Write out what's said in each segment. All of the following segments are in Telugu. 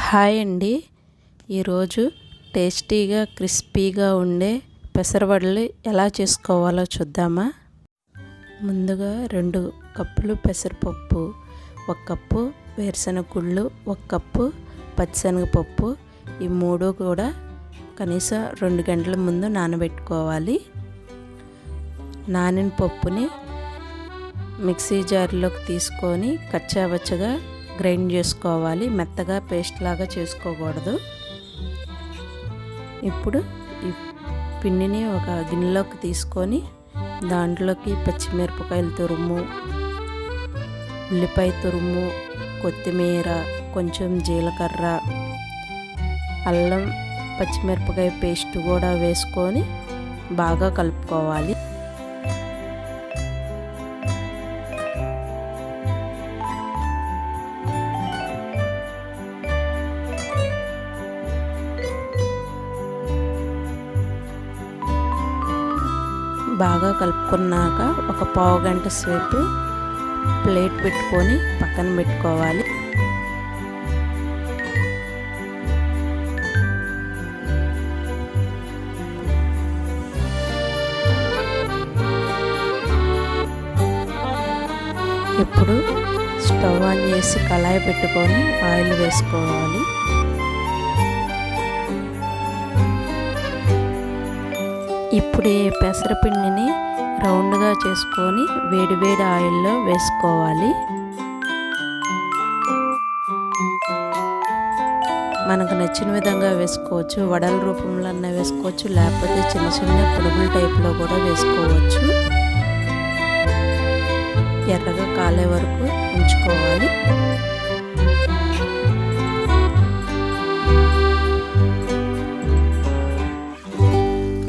హాయ్ అండి. ఈరోజు టేస్టీగా క్రిస్పీగా ఉండే పెసరవడలు ఎలా చేసుకోవాలో చూద్దామా? ముందుగా రెండు కప్పులు పెసరపప్పు ఒక కప్పు వేరుశనగ గుళ్ళు ఒక కప్పు పచ్చిశనగపప్పు. ఈ మూడు కూడా కనీసం రెండు గంటల ముందు నానబెట్టుకోవాలి. నానిన పప్పుని మిక్సీ జార్లోకి తీసుకొని కచ్చావచ్చగా గ్రైండ్ చేసుకోవాలి మెత్తగా పేస్ట్ లాగా చేసుకోకూడదు. ఇప్పుడు ఈ పిండిని ఒక గిన్నెలోకి తీసుకొని దాంట్లోకి పచ్చిమిరపకాయల తురుము ఉల్లిపాయ తురుము కొత్తిమీర కొంచెం జీలకర్ర అల్లం పచ్చిమిరపకాయ పేస్ట్ కూడా వేసుకొని బాగా కలుపుకోవాలి. బాగా కలుపుకున్నాక ఒక పావు గంట సేపు ప్లేట్ పెట్టుకొని పక్కన పెట్టుకోవాలి. ఇప్పుడు స్టవ్ ఆన్ చేసి కళాయి పెట్టుకొని ఆయిల్ వేసుకోవాలి. ఇప్పుడే పెసరపిండిని రౌండ్గా చేసుకొని వేడివేడి ఆయిల్లో వేసుకోవాలి. మనకు నచ్చిన విధంగా వేసుకోవచ్చు. వడల రూపంలో అన్న వేసుకోవచ్చు. లేకపోతే చిన్న చిన్న పురుగుల టైప్లో కూడా వేసుకోవచ్చు. ఎర్రగా కాలే వరకు ఉంచుకోవాలి.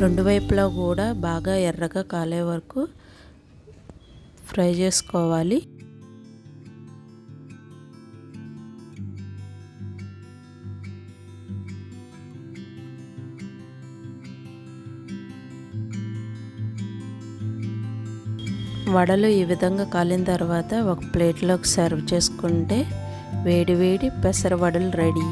రెండు వైపులా కూడా బాగా ఎర్రగా కాలే వరకు ఫ్రై చేసుకోవాలి. వడలు ఈ విధంగా కాలిన తర్వాత ఒక ప్లేట్లోకి సర్వ్ చేసుకుంటే వేడి వేడి పెసర వడలు రెడీ.